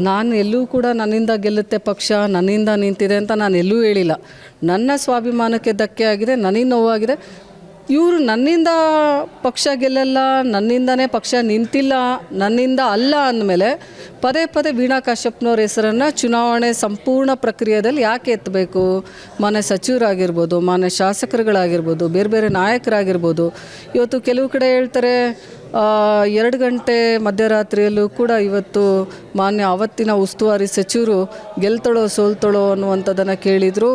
ನಾನು ಎಲ್ಲೂ ಕೂಡ ನನ್ನಿಂದ ಗೆಲ್ಲುತ್ತೆ ಪಕ್ಷ, ನನ್ನಿಂದ ನಿಂತಿದೆ ಅಂತ ನಾನು ಎಲ್ಲೂ ಹೇಳಿಲ್ಲ. ನನ್ನ ಸ್ವಾಭಿಮಾನಕ್ಕೆ ಧಕ್ಕೆ ಆಗಿದೆ, ನನಗೆ ನೋವಾಗಿದೆ. ಇವರು ನನ್ನಿಂದ ಪಕ್ಷ ಗೆಲ್ಲಲ್ಲ, ನನ್ನಿಂದನೇ ಪಕ್ಷ ನಿಂತಿಲ್ಲ, ನನ್ನಿಂದ ಅಲ್ಲ ಅಂದಮೇಲೆ ಪದೇ ಪದೇ ವೀಣಾ ಕಾಶ್ಯಪ್ನವ್ರ ಹೆಸರನ್ನು ಚುನಾವಣೆ ಸಂಪೂರ್ಣ ಪ್ರಕ್ರಿಯೆಯಲ್ಲಿ ಯಾಕೆ ಎತ್ತಬೇಕು? ಮಾನ್ಯ ಸಚಿವರಾಗಿರ್ಬೋದು, ಮಾನ್ಯ ಶಾಸಕರುಗಳಾಗಿರ್ಬೋದು, ಬೇರೆ ಬೇರೆ ನಾಯಕರಾಗಿರ್ಬೋದು. ಇವತ್ತು ಕೆಲವು ಕಡೆ ಹೇಳ್ತಾರೆ ಎರಡು ಗಂಟೆ ಮಧ್ಯರಾತ್ರಿಯಲ್ಲೂ ಕೂಡ ಇವತ್ತು ಮಾನ್ಯ ಅವತ್ತಿನ ಉಸ್ತುವಾರಿ ಸಚಿವರು ಗೆಲ್ತಳೋ ಸೋಲ್ತಳೋ ಅನ್ನುವಂಥದ್ದನ್ನು ಕೇಳಿದರು.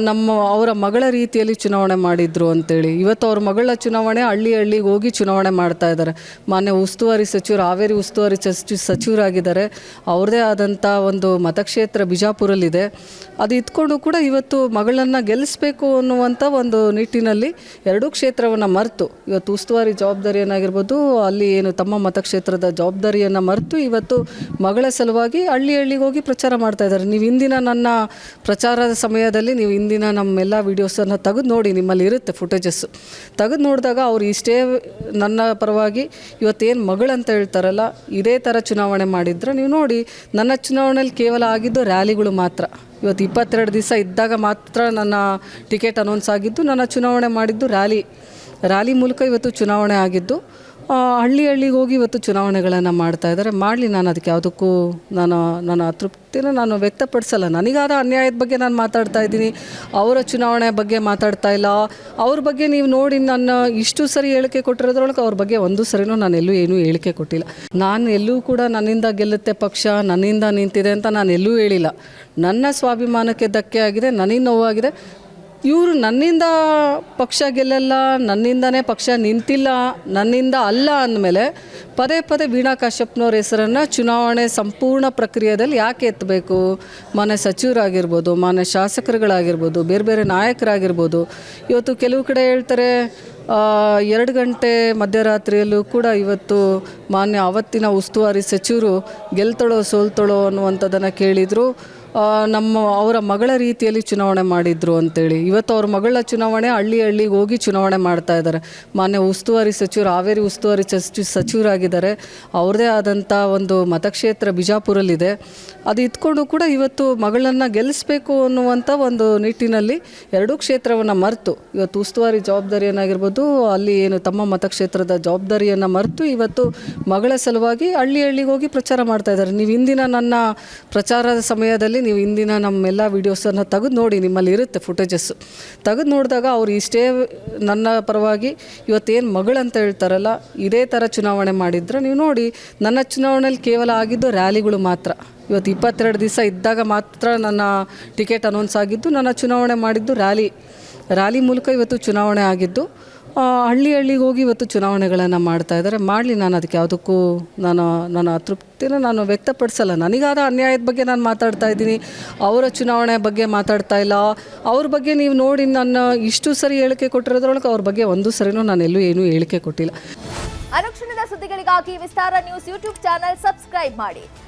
ನಮ್ಮ ಅವರ ಮಗಳ ರೀತಿಯಲ್ಲಿ ಚುನಾವಣೆ ಮಾಡಿದ್ರು ಅಂತೇಳಿ. ಇವತ್ತು ಅವ್ರ ಮಗಳ ಚುನಾವಣೆ ಹಳ್ಳಿ ಹಳ್ಳಿಗೆ ಹೋಗಿ ಚುನಾವಣೆ ಮಾಡ್ತಾ ಇದ್ದಾರೆ. ಮಾನ್ಯ ಉಸ್ತುವಾರಿ ಸಚಿವರು, ಹಾವೇರಿ ಉಸ್ತುವಾರಿ ಸಚಿ, ಸಚಿವರಾಗಿದ್ದಾರೆ. ಅವ್ರದೇ ಆದಂಥ ಒಂದು ಮತಕ್ಷೇತ್ರ ಬಿಜಾಪುರಲ್ಲಿದೆ. ಅದು ಇದ್ಕೊಂಡು ಕೂಡ ಇವತ್ತು ಮಗಳನ್ನು ಗೆಲ್ಲಿಸಬೇಕು ಅನ್ನುವಂಥ ಒಂದು ನಿಟ್ಟಿನಲ್ಲಿ ಎರಡೂ ಕ್ಷೇತ್ರವನ್ನು ಮರೆತು. ಇವತ್ತು ಉಸ್ತುವಾರಿ ಜವಾಬ್ದಾರಿಯನ್ನಾಗಿರ್ಬೋದು, ಅಲ್ಲಿ ಏನು ತಮ್ಮ ಮತಕ್ಷೇತ್ರದ ಜವಾಬ್ದಾರಿಯನ್ನು ಮರೆತು ಇವತ್ತು ಮಗಳ ಸಲುವಾಗಿ ಹಳ್ಳಿ ಹಳ್ಳಿಗೆ ಹೋಗಿ ಪ್ರಚಾರ ಮಾಡ್ತಾ ಇದ್ದಾರೆ. ನೀವು ಇಂದಿನ ನನ್ನ ಪ್ರಚಾರದ ಸಮಯದಲ್ಲಿ ನೀವು ಇಂದಿನ ನಮ್ಮೆಲ್ಲ ವೀಡಿಯೋಸನ್ನು ತೆಗೆದು ನೋಡಿ ನಿಮ್ಮಲ್ಲಿ ಇರುತ್ತೆ ಫುಟೇಜಸ್ಸು ತೆಗೆದು ನೋಡಿದಾಗ ಅವ್ರು ಇಷ್ಟೇ ನನ್ನ ಪರವಾಗಿ ಇವತ್ತೇನು ಮಗಳಂತ ಹೇಳ್ತಾರಲ್ಲ, ಇದೇ ಥರ ಚುನಾವಣೆ ಮಾಡಿದ್ರೆ ನೀವು ನೋಡಿ, ನನ್ನ ಚುನಾವಣೆಯಲ್ಲಿ ಕೇವಲ ಆಗಿದ್ದು ರ್ಯಾಲಿಗಳು ಮಾತ್ರ. ಇವತ್ತು ಇಪ್ಪತ್ತೆರಡು ದಿವಸ ಇದ್ದಾಗ ಮಾತ್ರ ನನ್ನ ಟಿಕೆಟ್ ಅನೌನ್ಸ್ ಆಗಿದ್ದು, ನನ್ನ ಚುನಾವಣೆ ಮಾಡಿದ್ದು ರ್ಯಾಲಿ ರ್ಯಾಲಿ ಮೂಲಕ ಇವತ್ತು ಚುನಾವಣೆ ಆಗಿದ್ದು ಹಳ್ಳಿ ಹಳ್ಳಿಗೆ ಹೋಗಿ ಇವತ್ತು ಚುನಾವಣೆಗಳನ್ನು ಮಾಡ್ತಾ ಇದ್ದಾರೆ. ಮಾಡಲಿ ನಾನು ಅದಕ್ಕೆ ಯಾವುದಕ್ಕೂ ನಾನು, ನನ್ನ ಅತೃಪ್ತಿನ ನಾನು ವ್ಯಕ್ತಪಡಿಸಲ್ಲ. ನನಗಾದ ಅನ್ಯಾಯದ ಬಗ್ಗೆ ನಾನು ಮಾತಾಡ್ತಾ ಇದ್ದೀನಿ. ಅವರ ಚುನಾವಣೆ ಬಗ್ಗೆ ಮಾತಾಡ್ತಾ ಇಲ್ಲ. ಅವ್ರ ಬಗ್ಗೆ ನೀವು ನೋಡಿ ನನ್ನ ಇಷ್ಟು ಸರಿ ಹೇಳಿಕೆ ಕೊಟ್ಟಿರೋದ್ರೊಳಗೆ ಅವ್ರ ಬಗ್ಗೆ ಒಂದು ಸರಿನೂ ನಾನು ಎಲ್ಲೂ ಏನೂ ಹೇಳಿಕೆ ಕೊಟ್ಟಿಲ್ಲ. ನಾನು ಎಲ್ಲೂ ಕೂಡ ನನ್ನಿಂದ ಗೆಲ್ಲುತ್ತೆ ಪಕ್ಷ, ನನ್ನಿಂದ ನಿಂತಿದೆ ಅಂತ ನಾನು ಎಲ್ಲೂ ಹೇಳಿಲ್ಲ. ನನ್ನ ಸ್ವಾಭಿಮಾನಕ್ಕೆ ಧಕ್ಕೆ ಆಗಿದೆ, ನನಗೆ ನೋವಾಗಿದೆ. ಇವರು ನನ್ನಿಂದ ಪಕ್ಷ ಗೆಲ್ಲಲ್ಲ, ನನ್ನಿಂದನೇ ಪಕ್ಷ ನಿಂತಿಲ್ಲ, ನನ್ನಿಂದ ಅಲ್ಲ ಅಂದಮೇಲೆ ಪದೇ ಪದೇ ವೀಣಾ ಕಾಶ್ಯಪ್ನವ್ರ ಹೆಸರನ್ನು ಚುನಾವಣೆ ಸಂಪೂರ್ಣ ಪ್ರಕ್ರಿಯೆಯಲ್ಲಿ ಯಾಕೆ ಎತ್ತಬೇಕು? ಮಾನ್ಯ ಸಚಿವರಾಗಿರ್ಬೋದು, ಮಾನ್ಯ ಶಾಸಕರುಗಳಾಗಿರ್ಬೋದು, ಬೇರೆ ಬೇರೆ ನಾಯಕರಾಗಿರ್ಬೋದು. ಇವತ್ತು ಕೆಲವು ಕಡೆ ಹೇಳ್ತಾರೆ ಎರಡು ಗಂಟೆ ಮಧ್ಯರಾತ್ರಿಯಲ್ಲೂ ಕೂಡ ಇವತ್ತು ಮಾನ್ಯ ಅವತ್ತಿನ ಉಸ್ತುವಾರಿ ಸಚಿವರು ಗೆಲ್ತಳೋ ಸೋಲ್ತಳೋ ಅನ್ನುವಂಥದ್ದನ್ನು ಕೇಳಿದರು. ನಮ್ಮ ಅವರ ಮಗಳ ರೀತಿಯಲ್ಲಿ ಚುನಾವಣೆ ಮಾಡಿದ್ರು ಅಂತೇಳಿ. ಇವತ್ತು ಅವ್ರ ಮಗಳ ಚುನಾವಣೆ ಹಳ್ಳಿ ಹಳ್ಳಿಗೆ ಹೋಗಿ ಚುನಾವಣೆ ಮಾಡ್ತಾ ಇದ್ದಾರೆ. ಮಾನ್ಯ ಉಸ್ತುವಾರಿ ಸಚಿವರು ಹಾವೇರಿ ಉಸ್ತುವಾರಿ ಸಚಿ, ಸಚಿವರಾಗಿದ್ದಾರೆ. ಅವ್ರದ್ದೇ ಆದಂಥ ಒಂದು ಮತಕ್ಷೇತ್ರ ಬಿಜಾಪುರಲ್ಲಿದೆ. ಅದು ಇದ್ಕೊಂಡು ಕೂಡ ಇವತ್ತು ಮಗಳನ್ನು ಗೆಲ್ಲಿಸಬೇಕು ಅನ್ನುವಂಥ ಒಂದು ನಿಟ್ಟಿನಲ್ಲಿ ಎರಡೂ ಕ್ಷೇತ್ರವನ್ನು ಮರೆತು. ಇವತ್ತು ಉಸ್ತುವಾರಿ ಜವಾಬ್ದಾರಿಯನ್ನಾಗಿರ್ಬೋದು, ಅಲ್ಲಿ ಏನು ತಮ್ಮ ಮತಕ್ಷೇತ್ರದ ಜವಾಬ್ದಾರಿಯನ್ನು ಮರೆತು ಇವತ್ತು ಮಗಳ ಸಲುವಾಗಿ ಹಳ್ಳಿ ಹಳ್ಳಿಗೆ ಹೋಗಿ ಪ್ರಚಾರ ಮಾಡ್ತಾ ಇದ್ದಾರೆ. ನೀವು ಇಂದಿನ ನನ್ನ ಪ್ರಚಾರದ ಸಮಯದಲ್ಲಿ ನೀವು ಇಂದಿನ ನಮ್ಮೆಲ್ಲ ವೀಡಿಯೋಸನ್ನು ತೆಗೆದು ನೋಡಿ, ನಿಮ್ಮಲ್ಲಿ ಇರುತ್ತೆ ಫುಟೇಜಸ್ಸು ತೆಗೆದು ನೋಡಿದಾಗ ಅವ್ರು ಇಷ್ಟೇ ನನ್ನ ಪರವಾಗಿ ಇವತ್ತೇನು ಮಗಳಂತ ಹೇಳ್ತಾರಲ್ಲ, ಇದೇ ಥರ ಚುನಾವಣೆ ಮಾಡಿದ್ರೆ ನೀವು ನೋಡಿ, ನನ್ನ ಚುನಾವಣೆಯಲ್ಲಿ ಕೇವಲ ಆಗಿದ್ದು ರ್ಯಾಲಿಗಳು ಮಾತ್ರ. ಇವತ್ತು ಇಪ್ಪತ್ತೆರಡು ದಿವಸ ಇದ್ದಾಗ ಮಾತ್ರ ನನ್ನ ಟಿಕೆಟ್ ಅನೌನ್ಸ್ ಆಗಿದ್ದು, ನನ್ನ ಚುನಾವಣೆ ಮಾಡಿದ್ದು ರ್ಯಾಲಿ ರ್ಯಾಲಿ ಮೂಲಕ ಇವತ್ತು ಚುನಾವಣೆ ಆಗಿದ್ದು ಹಳ್ಳಿ ಹಳ್ಳಿಗೆ ಹೋಗಿ ಇವತ್ತು ಚುನಾವಣೆಗಳನ್ನು ಮಾಡ್ತಾ ಇದ್ದಾರೆ. ಮಾಡಲಿ ನಾನು ಅದಕ್ಕೆ ಯಾವುದಕ್ಕೂ ನಾನು, ನನ್ನ ಅತೃಪ್ತಿನ ನಾನು ವ್ಯಕ್ತಪಡಿಸಲ್ಲ. ನನಗಾದ ಅನ್ಯಾಯದ ಬಗ್ಗೆ ನಾನು ಮಾತಾಡ್ತಾ ಇದ್ದೀನಿ. ಅವರ ಚುನಾವಣೆ ಬಗ್ಗೆ ಮಾತಾಡ್ತಾ ಇಲ್ಲ. ಅವ್ರ ಬಗ್ಗೆ ನೀವು ನೋಡಿ ನನ್ನ ಇಷ್ಟು ಸರಿ ಹೇಳಿಕೆ ಕೊಟ್ಟಿರೋದ್ರೊಳಗೆ ಅವ್ರ ಬಗ್ಗೆ ಒಂದು ಸರಿನೂ ನಾನು ಎಲ್ಲೂ ಏನೂ ಹೇಳಿಕೆ ಕೊಟ್ಟಿಲ್ಲ. ಅನುಕ್ಷಣದ ಸುದ್ದಿಗಳಿಗಾಗಿ Vistara news YouTube channel subscribe ಮಾಡಿ.